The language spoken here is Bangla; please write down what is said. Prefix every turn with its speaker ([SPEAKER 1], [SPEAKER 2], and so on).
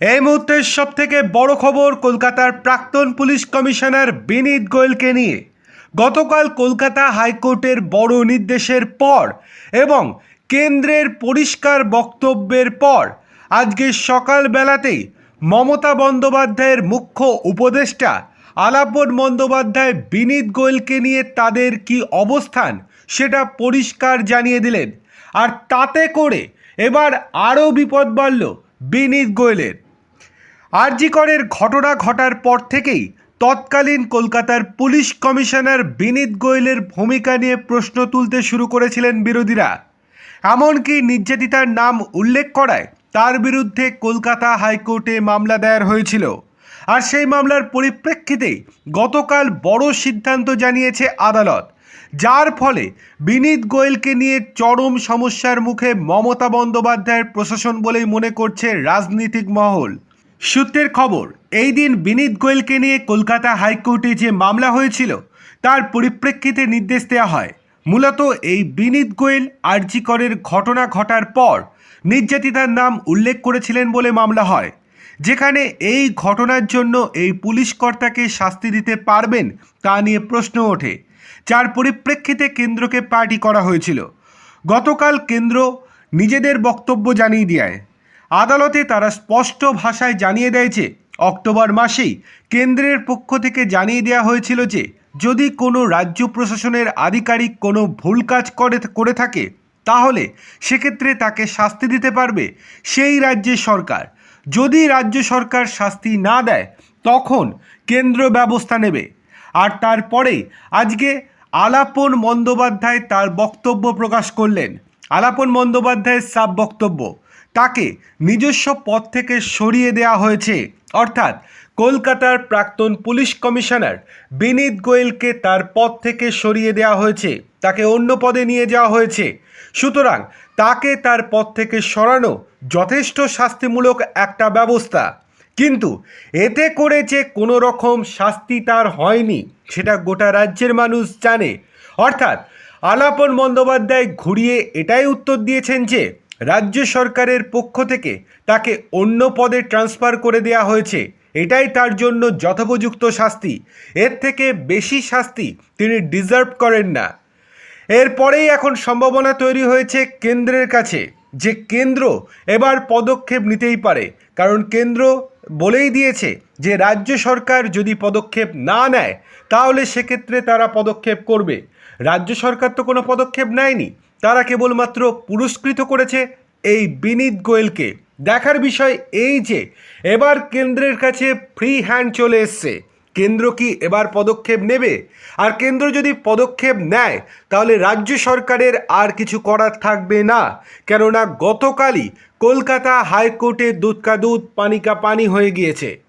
[SPEAKER 1] এই মুহূর্তের সব থেকে বড় খবর কলকাতার প্রাক্তন পুলিশ কমিশনার বিনীত গোয়েলকে নিয়ে। গতকাল কলকাতা হাইকোর্টের বড় নির্দেশের পর এবং কেন্দ্রের পরিষ্কার বক্তব্যের পর আজকে সকালবেলাতেই মমতা বন্দ্যোপাধ্যায়ের মুখ্য উপদেষ্টা আলাপন বন্দ্যোপাধ্যায় বিনীত গোয়েলকে নিয়ে তাদের কি অবস্থান সেটা পরিষ্কার জানিয়ে দিলেন। আর তাতে করে এবার আরও বিপদ বাড়ল বিনীত গোয়েলের। আরজিকরের ঘটনা ঘটার পর থেকেই তৎকালীন কলকাতার পুলিশ কমিশনার বিনীত গোয়েলের ভূমিকা নিয়ে প্রশ্ন তুলতে শুরু করেছিলেন বিরোধীরা। এমনকি নির্যাতিতার নাম উল্লেখ করায় তার বিরুদ্ধে কলকাতা হাইকোর্টে মামলা দায়ের হয়েছিল। আর সেই মামলার পরিপ্রেক্ষিতেই গতকাল বড় সিদ্ধান্ত জানিয়েছে আদালত, যার ফলে বিনীত গোয়েলকে নিয়ে চরম সমস্যার মুখে মমতা বন্দ্যোপাধ্যায়ের প্রশাসন বলেই মনে করছে রাজনৈতিক মহল। সূত্রের খবর, এই দিন বিনীত গোয়েলকে নিয়ে কলকাতা হাইকোর্টে যে মামলা হয়েছিল, তার পরিপ্রেক্ষিতে নির্দেশ দেওয়া হয়। মূলত এই বিনীত গোয়েল আরজি করের ঘটনা ঘটার পর নির্যাতিতার নাম উল্লেখ করেছিলেন বলে মামলা হয়। যেখানে এই ঘটনার জন্য এই পুলিশ কর্তাকে শাস্তি দিতে পারবেন তা নিয়ে প্রশ্ন ওঠে, যার পরিপ্রেক্ষিতে কেন্দ্রকে পার্টি করা হয়েছিল। গতকাল কেন্দ্র নিজেদের বক্তব্য জানিয়ে দেয়। আদালতে তারা স্পষ্ট ভাষায় জানিয়ে দেয় যে, অক্টোবর মাসেই কেন্দ্রের পক্ষ থেকে জানিয়ে দেওয়া হয়েছিল যে, যদি কোনো রাজ্য প্রশাসনের আধিকারিক কোনো ভুল কাজ করে করে থাকে, তাহলে সেক্ষেত্রে তাকে শাস্তি দিতে পারবে সেই রাজ্যের সরকার। যদি রাজ্য সরকার শাস্তি না দেয়, তখন কেন্দ্র ব্যবস্থা নেবে। আর তারপরে আজকে আলাপন বন্দ্যোপাধ্যায় তার বক্তব্য প্রকাশ করলেন। আলাপন বন্দ্যোপাধ্যায়ের সাব বক্তব্য তাকে নিজস্ব পদ থেকে সরিয়ে দেওয়া হয়েছে? অর্থাৎ কলকাতার প্রাক্তন পুলিশ কমিশনার বিনীত গোয়েলকে তার পদ থেকে সরিয়ে দেওয়া হয়েছে, তাকে অন্য পদে নিয়ে যাওয়া হয়েছে। সুতরাং তাকে তার পদ থেকে সরানো যথেষ্ট শাস্তিমূলক একটা ব্যবস্থা। কিন্তু এতে করে যে কোনো রকম শাস্তি তার হয়নি, সেটা গোটা রাজ্যের মানুষ জানে। অর্থাৎ আলাপন বন্দ্যোপাধ্যায় ঘুরিয়ে এটাই উত্তর দিয়েছেন যে রাজ্য সরকারের পক্ষ থেকে তাকে অন্য পদে ট্রান্সফার করে দেওয়া হয়েছে। এটাই তার জন্য যথোপযুক্ত শাস্তি। এর থেকে বেশি শাস্তি তিনি ডিজার্ভ করেন না। এরপরেই এখন সম্ভাবনা তৈরি হয়েছে কেন্দ্রের কাছে যে কেন্দ্র এবার পদক্ষেপ নিতেই পারে। কারণ কেন্দ্র বলেই দিয়েছে যে রাজ্য সরকার যদি পদক্ষেপ না নেয়, তাহলে সেক্ষেত্রে তারা পদক্ষেপ করবে। রাজ্য সরকার তো কোনো পদক্ষেপ নেয়নি। তারা কেবলমাত্র পুরস্কৃত করেছে এই বিনীত গোয়েলকে। দেখার বিষয় এই যে, এবার কেন্দ্রের কাছে ফ্রি হ্যান্ড চলে এসছে। কেন্দ্র কি এবার পদক্ষেপ নেবে? আর কেন্দ্র যদি পদক্ষেপ নেয়, তাহলে রাজ্য সরকারের আর কিছু করার থাকবে না। কেননা গতকালই কলকাতা হাইকোর্টে দুধ কা দুধ পানি কা পানি হয়ে গিয়েছে।